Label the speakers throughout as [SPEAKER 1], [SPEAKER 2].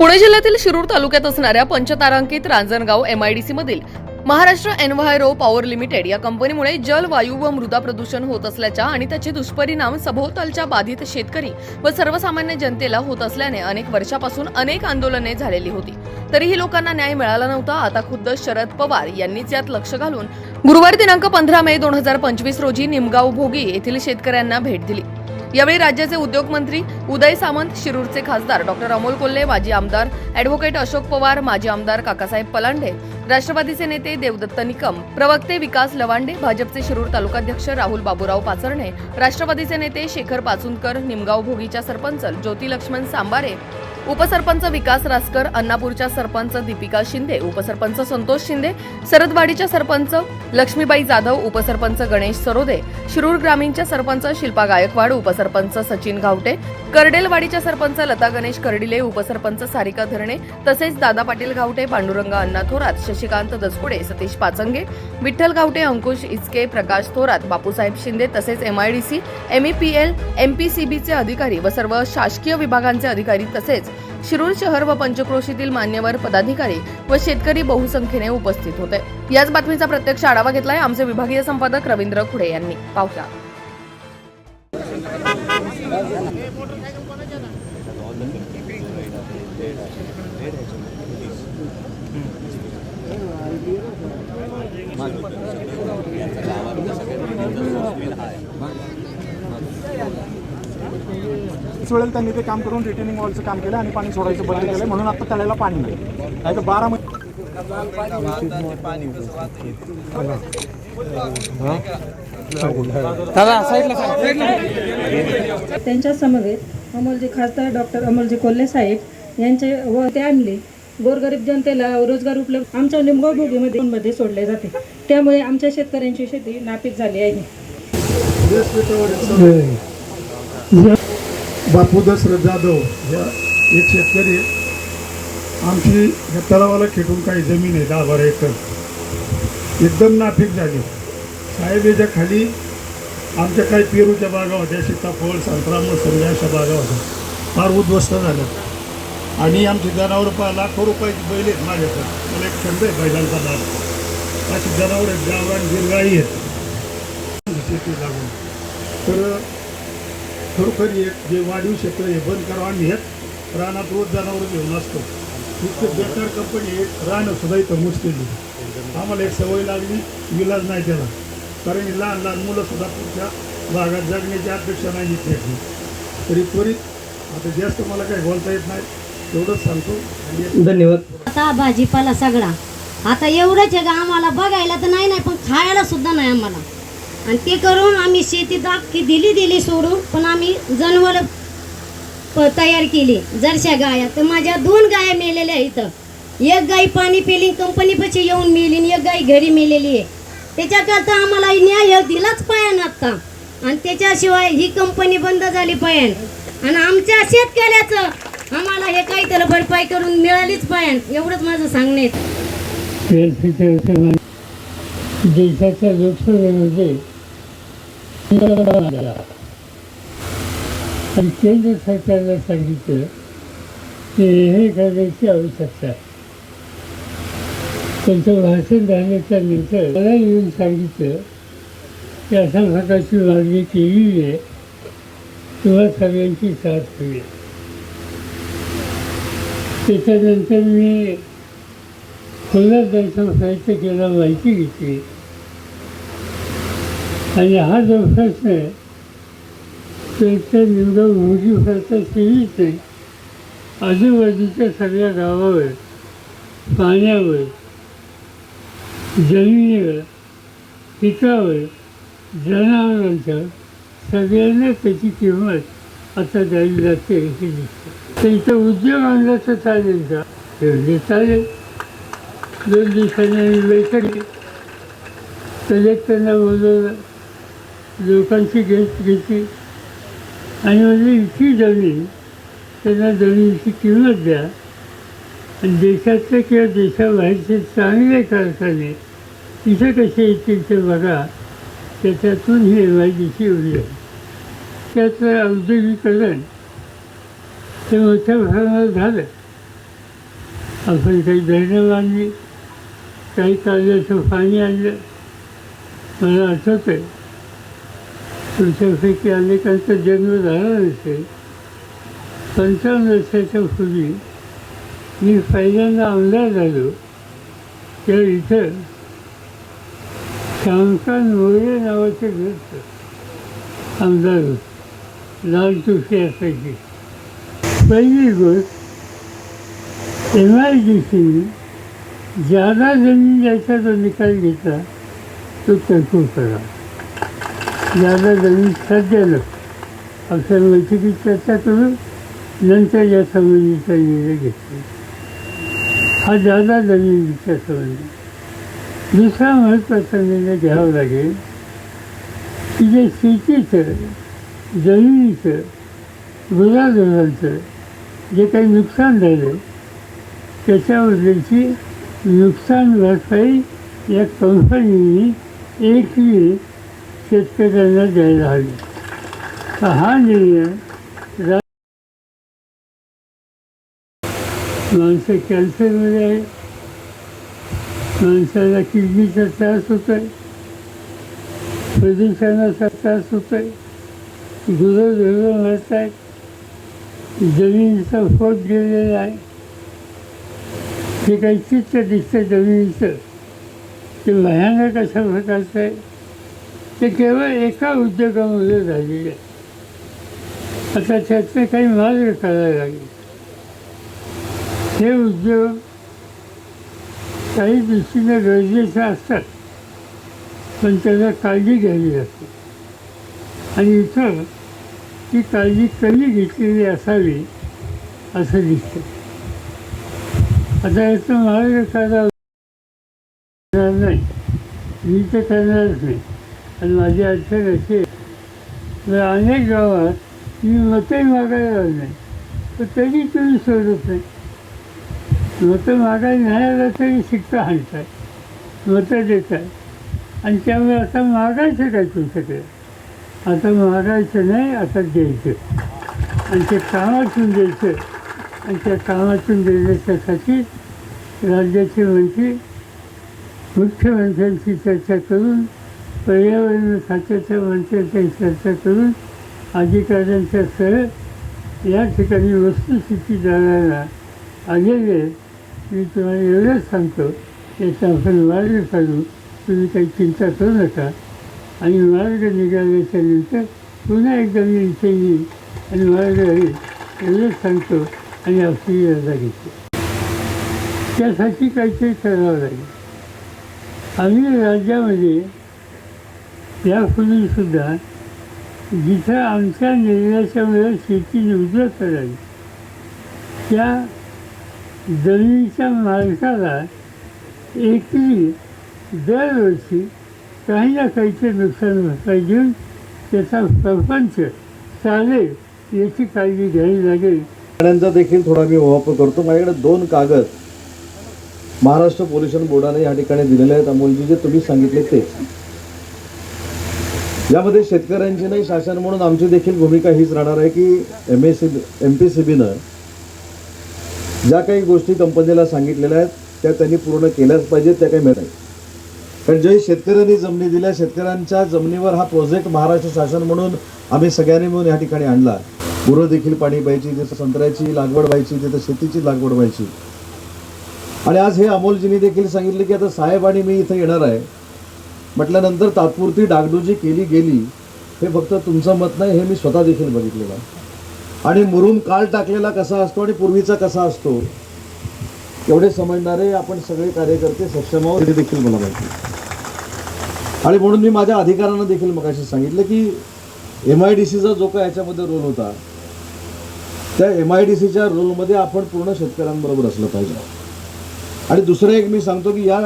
[SPEAKER 1] पुणे जिल्ह्यातील शिरूर तालुक्यात असणाऱ्या पंचतारांकित रांजणगाव एमआयडीसी मधील महाराष्ट्र एनव्हायरो पॉवर लिमिटेड या कंपनीमुळे जल वायू व मृदा प्रदूषण होत असल्याच्या आणि त्याचे दुष्परिणाम सभोवतालच्या बाधित शेतकरी व सर्वसामान्य जनतेला होत असल्याने अनेक वर्षापासून अनेक आंदोलने झालेली होती. तरीही लोकांना न्याय मिळाला नव्हता. आता खुद्द शरद पवार यांनीच यात लक्ष घालून गुरुवार दिनांक पंधरा मे दोन हजार पंचवीस रोजी निमगाव भोगी येथील शेतकऱ्यांना भेट दिली. यावेळी राज्याचे उद्योग मंत्री उदय सामंत शिरूरचे खासदार डॉक्टर अमोल कोल्हे माजी आमदार अॅडव्होकेट अशोक पवार माजी आमदार काकासाहेब पलांडे राष्ट्रवादीचे नेते देवदत्त निकम प्रवक्ते विकास लवांडे भाजपचे शिरूर तालुकाध्यक्ष राहुल बाबूराव पाचरणे राष्ट्रवादीचे नेते शेखर पाचुनकर निमगाव भोगीच्या सरपंच ज्योती लक्ष्मण सांबारे उपसरपंच विकास रासकर अन्नापूरच्या सरपंच दीपिका शिंदे उपसरपंच संतोष शिंदे सरदवाडीच्या सरपंच लक्ष्मीबाई जाधव उपसरपंच गणेश सरोदे शिरूर ग्रामीणच्या सरपंच शिल्पा गायकवाड उपसरपंच सचिन घावटे कर्डेलवाडीच्या सरपंच लता गणेश कर्डिले उपसरपंच सारिका धरणे तसेच दादा पाटील गावटे पांडुरंग अण्णा थोरात शशिकांत दसपुडे सतीश पाचंगे विठ्ठल गावटे अंकुश इचके प्रकाश थोरात बापूसाहेब शिंदे तसेच एमआयडीसी एमईपीएल एमपीसीबीचे अधिकारी व सर्व शासकीय विभागांचे अधिकारी तसेच शिरूर शहर व पंचक्रोशीतील मान्यवर पदाधिकारी व शेतकरी बहुसंख्येने उपस्थित होते. याच बातमीचा प्रत्यक्ष आढावा घेतलाय आमचे विभागीय संपादक रवींद्र खुडे यांनी. पाहुया.
[SPEAKER 2] वेळेला त्यांनी ते काम करून रिटेनिंग वॉलचं काम केलं आणि पाणी सोडायचं बंद केलं. म्हणून आता तळ्याला पाणी नाही. नाही तर बारा महिने
[SPEAKER 3] त्यांच्या समवेत अमोलजी खासदार डॉक्टर अमोलजी कोल्हे साहेब यांचे व ते आणले. गोरगरीब जनतेला रोजगार उपलब्ध आमच्या निमगाव भोगीमध्ये मध्ये सोडले जाते. त्यामुळे आमच्या शेतकऱ्यांची शेती नापीक झाली आहे.
[SPEAKER 4] बापू दशरथ जाधव या एक शेतकरी. आमची या तलावाला खेटून काही जमीन आहे दहा बारा एकर. एकदम नापीक झाली. साहेब याच्या खाली आमच्या काही पेरूच्या बागा होत्या सीताफळ संत्रा मोसंबी अशा बागा होत्या. फार उद्ध्वस्त झाल्या आणि आमची जनावरं पा लाखो रुपयाची बैल आहेत माझ्याकडे. मला एक छंद आहे बैलांचा नाद अशी जनावरं आहेत गावरान गिरगाळी आहेत. शेती लागून. तर खरोखर एक जे वाढीव क्षेत्र हे बंद करावं आणि हेच रानात रोज जनावरं घेऊन असतो. इतकं बेकार कंपनी आहे राहणं सुद्धा इथं मुश्किल आहे. आम्हाला एक सवय लागली विलाज नाही त्याला. कारण ही लहान लहान मुलं सुद्धा पुढच्या भागात जगण्याची अपेक्षा नाही इथे तरी त्वरित आता जास्त मला काही बोलता येत नाही तेवढंच सांगतो.
[SPEAKER 5] धन्यवाद.
[SPEAKER 6] आता भाजीपाला सगळा. आता एवढंच आहे का आम्हाला बघायला तर नाही नाही पण खायला सुद्धा नाही आम्हाला. आणि ते करून आम्ही शेती दाखी दिली दिली सोडून पण आम्ही जनावर तयार केली. जरशा गाया तर माझ्या दोन गाया मेलेल्या इथं एक गाई पाणी पिली कंपनीपाशी येऊन मेली आणि एक गाई घरी मेलेली आहे. त्याच्याकरता आम्हाला न्याय दिलाच पाहिजे आता. आणि त्याच्याशिवाय ही कंपनी बंद झाली पाहिजे. आणि आमच्या शेतकऱ्याचं आम्हाला हे काहीतरी भरपाई करून मिळालीच पाहिजे. एवढंच माझं सांगणे
[SPEAKER 5] देशाच्या लोकसभेमध्ये आणि केंद्र सरकारला सांगितलं की हे करण्याची आवश्यकता आहे. त्यांचं भाषण झाल्याच्यानंतर मला येऊन सांगितलं की अशा प्रकारची मागणी केलेली आहे किंवा सगळ्यांची साथ हवी त्याच्यानंतर मी पुन्हा त्यांचा प्रयत्न केला माहिती घेतली आणि हा जो प्रश्न आहे त्यांच्या निवडा मोदी फक्त नाही आजूबाजूच्या सगळ्या गावावर पाण्यावर जमिनीवर पिकावर जनावरांच्या सगळ्यांना त्याची किंमत आता द्यावी लागते अशी दिसते. त्यांचा उद्योग आणला तर चालेल का? एवढे चालेल. दोन दिवसांनी आम्ही बैठक त्यांना कलेक्टरना बोलवलं. लोकांची घेत घेतली. आणि म्हणजे इतकी जमीन त्यांना जमिनीची किंमत द्या. आणि देशातल्या किंवा देशाबाहेरचे चांगले कारखाने तिथे कसे येतील ते बघा. त्याच्यातून ही एम आय डी सी उभी आहे. त्याचं औद्योगिकरण ते मोठ्या प्रमाणात झालं. आपण काही धरणं बांधली काही कालव्याचं पाणी आणलं. मला आठवतं आहे तुमच्यापैकी अनेकांचा जन्म झाला नसेल. पंचावन्न वर्षाच्या पूर्वी मी पहिल्यांदा आमदार झालो तेव्हा इथं शंकर मोरे नावाचे घर आमदार होते लाल तुळशी असायची पहिली गोष्ट एम आय डी सीने जादा जमीन द्यायचा जो निकाल घेतला तो तरतूद करा. जादा जमीन सध्या सध्यानं अशा बैठकीत चर्चा करून नंतर या संबंधीचा निर्णय घेतला. हा जादा जमिनीच्या संबंधी दुसरा महत्त्वाचा निर्णय घ्यावा लागेल. की जे शेतीचं जमिनीचं गुराढोरांचं जे काही नुकसान झालं त्याच्याबद्दलची नुकसान भरपाई या कंपनीने एकही शेतकऱ्यांना द्यायला हवी. तर हा निर्णय रा माणसं कॅन्सरमध्ये आहे. माणसाला किडनीचा त्रास होतो आहे प्रदूषणाचा त्रास होतो आहे गुरं धुरं मरत आहेत जमिनीचा फोट गेलेला आहे जे काही चित्र दिसतं जमिनीचं. ते भयानक अशा प्रकारचं आहे. ते केवळ एका उद्योगामध्ये झालेलं आहे. आता त्यातनं काही मार्ग करायला लागेल. हे उद्योग काही दृष्टीने गरजेच्या असतात पण त्याला काळजी घ्यावी लागते. आणि इथं ती काळजी कमी घेतलेली असावी असं दिसतं. आता याचं मार्ग काढा करणार नाही. मी तर करणारच नाही. आणि माझी अडचण अशी आहे. तर अनेक गावात मी मतही मागायला नाही. पण तरी तुम्ही सोडत नाही. मतं मागायला नाही आलं तरी शिक्का आहे मतं देत आहे आणि त्यामुळे आता मागायचं काय तुमच्याकडे? आता मागायचं नाही आता द्यायचं. आणि ते कामातून द्यायचं. आणि त्या कामातून देण्याच्यासाठी राज्याचे मंत्री मुख्यमंत्र्यांची चर्चा करून पर्यावरण खात्याच्या मंत्र्यांशी चर्चा करून अधिकाऱ्यांच्या सह या ठिकाणी वस्तुस्थिती जाणायला आलेले मी तुम्हाला एवढंच सांगतो याचा आपण मार्ग काढू तुम्ही काही चिंता करू नका. आणि मार्ग निघाल्याच्या नंतर पुन्हा एकदा मी इथे येईल आणि मार्ग येईल एवढंच सांगतो आणि आपली रजा घेतो. त्यासाठी काहीतरी करावं लागेल. आम्ही राज्यामध्ये यापूर्वीसुद्धा जिथं आमच्या निर्णयाच्यामुळे शेती निवडत करावी त्या जमिनीच्या मालकाला एकरी दरवर्षी काही ना काहीचे नुकसान भरपाई देऊन त्याचा प्रपंच चालेल याची काळजी घ्यावी लागेल.
[SPEAKER 7] प्राण्यांचा देखील थोडा मी वापर करतो. माझ्याकडे दोन कागद महाराष्ट्र पोल्युशन बोर्डाने या ठिकाणी दिलेले आहेत. अमोलजी जे तुम्ही सांगितले ते. यामध्ये शेतकऱ्यांची नाही शासन म्हणून आमची देखील भूमिका हीच राहणार आहे की M S C M P C बीनं ज्या काही गोष्टी कंपनीला सांगितलेल्या आहेत त्या त्यांनी पूर्ण केल्याच पाहिजेत त्या काही मिळत नाही कारण जे शेतकऱ्यांनी जमिनी दिल्या शेतकऱ्यांच्या जमिनीवर हा प्रोजेक्ट महाराष्ट्र शासन म्हणून आम्ही सगळ्यांनी मिळून या ठिकाणी आणला. गुरं देखील पाणी पाहिजे तिथं संत्र्याची लागवड व्हायची तिथं शेतीची लागवड व्हायची. आणि आज हे अमोलजींनी देखील सांगितले की आता साहेब आणि मी इथं येणार आहे. म्हटल्यानंतर तात्पुरती डागडुजी केली गेली हे फक्त तुमचं मत नाही हे मी स्वतः देखील बघितलेलं आहे. आणि मुरुम काल टाकलेला कसा असतो आणि पूर्वीचा कसा असतो एवढे समजणारे आपण सगळे कार्यकर्ते सक्षम आहोत हे देखील मला माहिती आणि म्हणून मी माझ्या अधिकाऱ्यांना देखील मगाशी सांगितलं की एम आय डी सीचा जो काय याच्यामध्ये रोल होता त्या एम आय डी सीच्या रोलमध्ये आपण पूर्ण शेतकऱ्यांबरोबर असलं पाहिजे. आणि दुसरं एक मी सांगतो की या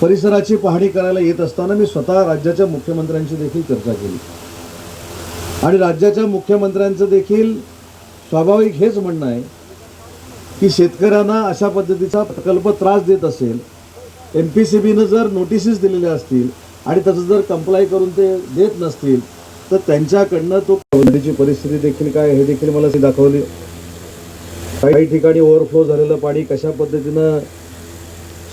[SPEAKER 7] परिसराची पाहणी करायला येत असताना मी स्वतः राज्याच्या मुख्यमंत्र्यांशी देखील चर्चा केली. आणि राज्याच्या मुख्यमंत्र्यांचं देखील स्वाभाविक हेच म्हणणं आहे की शेतकऱ्यांना अशा पद्धतीचा प्रकल्प त्रास देत असेल एम पी सी बीनं जर नोटिसेस दिलेल्या असतील आणि त्याचं जर कंप्लाय करून ते देत नसतील तर त्यांच्याकडनं तो नदीची परिस्थिती देखील काय हे देखील मला ती दाखवली. काही ठिकाणी ओव्हरफ्लो झालेलं पाणी कशा पद्धतीनं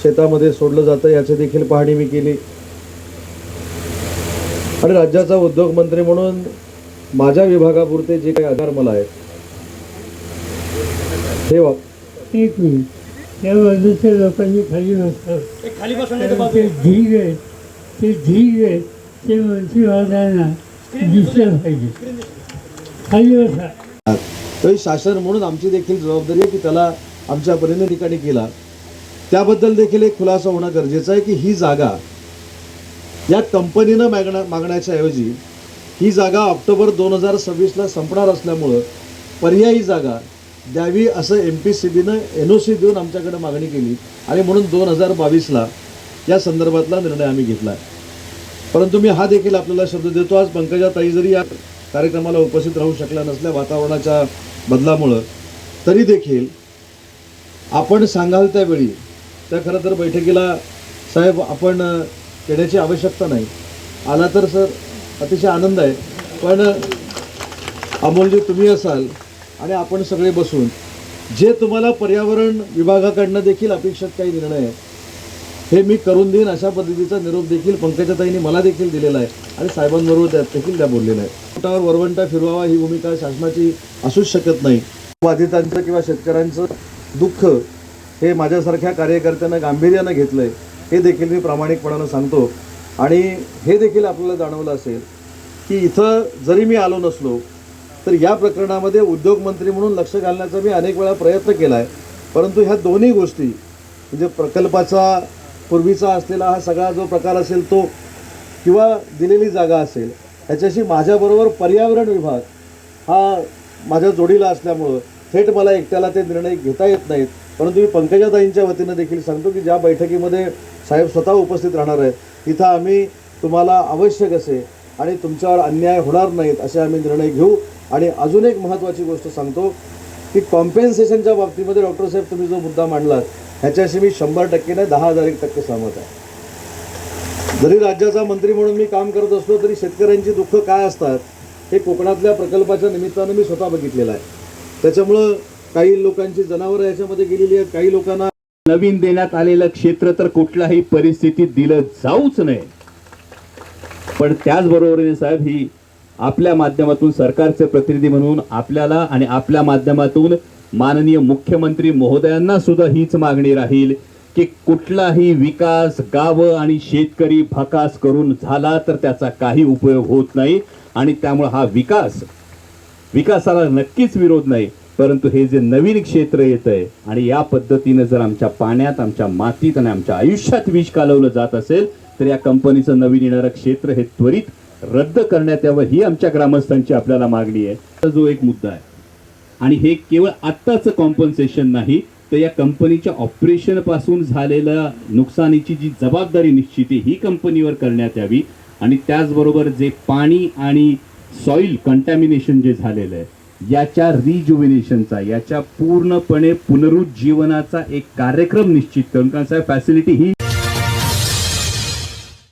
[SPEAKER 7] शेतामध्ये सोडलं जातं याची देखील पाहणी मी केली. आणि राज्याचा उद्योगमंत्री म्हणून माझ्या विभागापुरते जे काही आधार मला आहेत हे वाप
[SPEAKER 5] एक मिनिट. या बाजूच्या लोकांनी खाली बसावं ते ढीग आहेत ते ढीग आहेत. ते मंत्रिवादांना दिसलं पाहिजे. खाली बसा.
[SPEAKER 7] तरी शासन म्हणून आमची देखील जबाबदारी आहे की त्याला आमच्या परीने ठिकाणी केला. त्याबद्दल देखील एक खुलासा होणं गरजेचं आहे की ही जागा या कंपनीनं मागण्या मागण्याच्या ऐवजी ही जागा ऑक्टोबर दोन हजार सव्वीसला संपणार असल्यामुळं पर्यायी जागा द्यावी असं एम पी सी बीनं एन ओ सी देऊन आमच्याकडे मागणी केली आणि म्हणून दोन हजार बावीसला या संदर्भातला निर्णय आम्ही घेतला. आहे परंतु मी हा देखील आपल्याला शब्द देतो आज पंकजा ताई जरी या कार्यक्रमाला उपस्थित राहू शकल्या नसल्या वातावरणाच्या बदलामुळं तरी देखील आपण सांगाल त्यावेळी त्या खरं तर बैठकीला साहेब आपण येण्याची आवश्यकता नाही. आला तर सर अतिशय आनंद आहे. पण अमोलजी तुम्ही असाल आणि आपण सगळे बसून जे तुम्हाला पर्यावरण विभागाकडनं देखील अपेक्षित काही निर्णय आहे हे मी करून देईन. अशा पद्धतीचा निरोप देखील पंकजाताईंनी मला देखील दिलेला आहे आणि साहेबांबरोबर त्यात देखील त्या बोललेल्या आहे फुटावर वरवंटा फिरवावा ही भूमिका शासनाची असूच शकत नाही. बाधितांचं किंवा शेतकऱ्यांचं दुःख हे माझ्यासारख्या कार्यकर्त्यांना गांभीर्यानं घेतलं आहे हे देखील मी प्रामाणिकपणानं सांगतो. आणि हे देखील आपल्याला जाणवलं असेल की इथं जरी मी आलो नसलो तर या प्रकरणामध्ये उद्योगमंत्री म्हणून लक्ष घालण्याचा मी अनेक वेळा प्रयत्न केला आहे परंतु ह्या दोन्ही गोष्टी म्हणजे प्रकल्पाचा पूर्वीचा असलेला हा सगळा जो प्रकार असेल तो किंवा दिलेली जागा असेल ह्याच्याशी माझ्याबरोबर पर्यावरण विभाग हा माझ्या जोडीला असल्यामुळं थेट मला एकट्याला ते निर्णय घेता येत नाहीत. परंतु मी पंकजाताईंच्या वतीनं देखील सांगतो की ज्या बैठकीमध्ये साहेब स्वतः उपस्थित राहणार आहेत तिथं आम्ही तुम्हाला आवश्यक असे आणि तुमच्यावर अन्याय होणार नाहीत असे आम्ही निर्णय घेऊ. आणि अजून एक महत्त्वाची गोष्ट सांगतो की कॉम्पेन्सेशनच्या बाबतीमध्ये डॉक्टर साहेब तुम्ही जो मुद्दा मांडलात ह्याच्याशी मी शंभर टक्के नाही दहा हजार एक टक्के सहमत आहे. जरी राज्याचा मंत्री म्हणून मी काम करत असलो तरी शेतकऱ्यांची दुःख काय असतात हे कोकणातल्या प्रकल्पाच्या निमित्तानं मी स्वतः बघितलेलं आहे. त्याच्यामुळं काही लोकांची जनावरं याच्यामध्ये गेलेली आहेत काही लोकांना
[SPEAKER 8] नवीन देण्यात आलेलं क्षेत्र तर कुठल्याही परिस्थितीत दिलं जाऊच नये पण त्याचबरोबरीने साहेब ही आपल्या माध्यमातून सरकारचे प्रतिनिधी म्हणून आपल्याला आणि आपल्या माध्यमातून माननीय मुख्यमंत्री महोदयांना सुद्धा हीच मागणी राहील की कुठलाही विकास गावं आणि शेतकरी भकास करून झाला तर त्याचा काही उपयोग होत नाही. आणि त्यामुळे हा विकास विकासाला नक्कीच विरोध नाही परंतु हे जे नवीन क्षेत्र येत आहे आणि या पद्धतीनं जर आमच्या पाण्यात आमच्या मातीत आणि आमच्या आयुष्यात विष कालवलं जात असेल तर या कंपनीचं नवीन येणारं क्षेत्र हे त्वरित रद्द करण्यात यावं ही आमच्या ग्रामस्थांची आपल्याला मागणी आहे. जो एक मुद्दा आहे. आणि हे केवळ आत्ताचं कॉम्पन्सेशन नाही तर या कंपनीच्या ऑपरेशनपासून झालेल्या नुकसानीची जी जबाबदारी निश्चिती ही कंपनीवर करण्यात यावी. आणि त्याचबरोबर जे पाणी आणि सॉइल कंटॅमिनेशन जे झालेलं आहे याच्या रिज्युविनेशनचा याच्या पूर्णपणे पुनरुज्जीवनाचा एक कार्यक्रम निश्चित करून कारण साहेब फॅसिलिटी ही